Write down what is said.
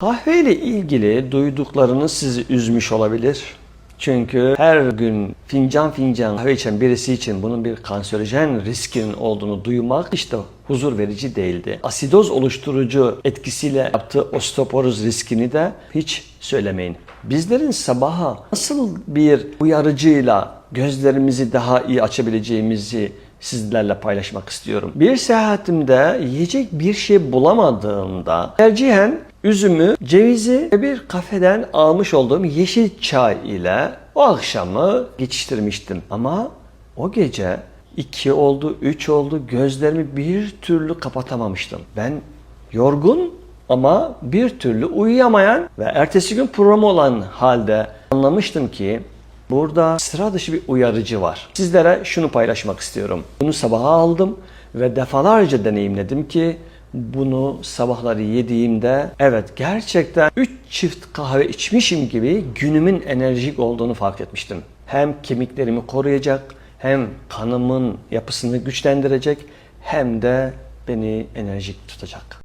Kahve ile ilgili duyduklarınız sizi üzmüş olabilir. Çünkü her gün fincan fincan kahve içen birisi için bunun bir kanserojen riskinin olduğunu duymak işte huzur verici değildi. Asidoz oluşturucu etkisiyle yaptığı osteoporoz riskini de hiç söylemeyin. Bizlerin sabaha nasıl bir uyarıcıyla gözlerimizi daha iyi açabileceğimizi sizlerle paylaşmak istiyorum. Bir seyahatimde yiyecek bir şey bulamadığımda tercihen üzümü, cevizi ve bir kafeden almış olduğum yeşil çay ile o akşamı geçiştirmiştim. Ama o gece 2 oldu, 3 oldu gözlerimi bir türlü kapatamamıştım. Ben yorgun ama bir türlü uyuyamayan ve ertesi gün programı olan halde anlamıştım ki Burada sıra dışı bir uyarıcı var. Sizlere şunu paylaşmak istiyorum. Bunu sabaha aldım ve defalarca deneyimledim ki bunu sabahları yediğimde evet gerçekten 3 çift kahve içmişim gibi günümün enerjik olduğunu fark etmiştim. Hem kemiklerimi koruyacak, hem kanımın yapısını güçlendirecek, hem de beni enerjik tutacak.